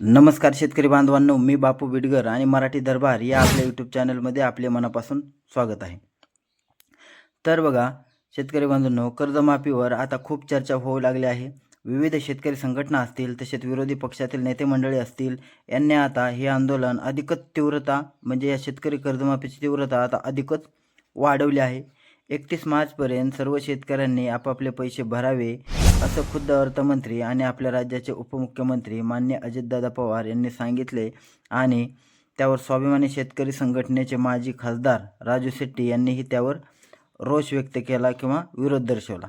नमस्कार शेतकरी बांधवांनो मी बापू बिडगर आणि मराठी दरबार या आपल्या यूट्यूब चॅनलमध्ये आपले मनापासून स्वागत आहे. तर बघा शेतकरी बांधवांनो कर्जमाफीवर आता खूप चर्चा होऊ लागली आहे. विविध शेतकरी संघटना असतील तसेच विरोधी पक्षातील नेते मंडळी असतील यांनी आता हे आंदोलन अधिकच तीव्रता म्हणजे या शेतकरी कर्जमाफीची तीव्रता आता अधिकच वाढवली आहे. एकतीस मार्चपर्यंत सर्व शेतकऱ्यांनी आपापले पैसे भरावे असं खुद्द अर्थमंत्री आणि आपल्या राज्याचे उपमुख्यमंत्री मान्य अजितदादा पवार यांनी सांगितले आणि त्यावर स्वाभिमानी शेतकरी संघटनेचे माजी खासदार राजू शेट्टी यांनीही त्यावर रोष व्यक्त केला किंवा विरोध दर्शवला.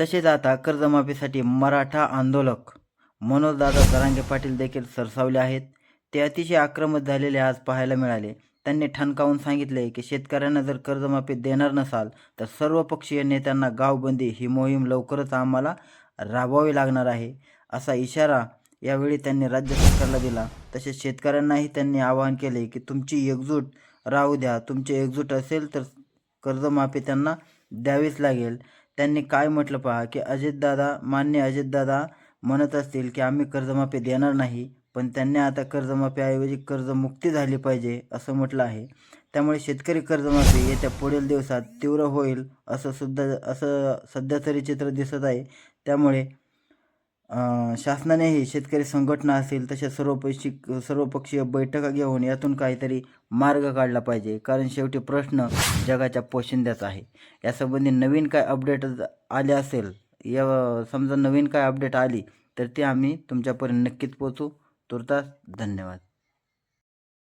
तसेच आता कर्जमाफीसाठी मराठा आंदोलक मनोजदादा जरांगे पाटील देखील सरसावले आहेत. ते अतिशय आक्रमक झालेले आज पाहायला मिळाले. त्यांनी ठणकावून सांगितले की शेतकऱ्यांना जर कर्जमाफी देणार नसाल तर सर्व पक्षीय नेत्यांना गावबंदी ही मोहीम लवकरच आम्हाला राबवावी लागणार आहे असा इशारा यावेळी त्यांनी राज्य सरकारला दिला. तसेच शेतकऱ्यांनाही त्यांनी आवाहन केले की तुमची एकजूट राहू द्या तुमची एकजूट असेल तर कर्जमाफी त्यांना द्यावीच लागेल. त्यांनी काय म्हटलं पहा की अजितदादा मान्य अजितदादा म्हणत असतील की आम्ही कर्जमाफी देणार नाही पण त्यांनी आता कर्जमाफीऐवजी कर्जमुक्ती झाली पाहिजे असं म्हटलं आहे. त्यामुळे शेतकरी कर्जमाफी येत्या पुढील दिवसात तीव्र होईल असं सुद्धा असं सध्या तरी चित्र दिसत आहे. त्यामुळे शासनानेही शेतकरी संघटना असेल तशा सर्वपक्षी सर्वपक्षीय बैठका घेऊन यातून काहीतरी मार्ग काढला पाहिजे. कारण शेवटी प्रश्न जगाच्या पोशिंद्याचा आहे. यासंबंधी नवीन काय अपडेट आले असेल या समजा नवीन काय अपडेट आली तर ती आम्ही तुमच्यापर्यंत नक्कीच पोचू तुर्तास धन्यवाद.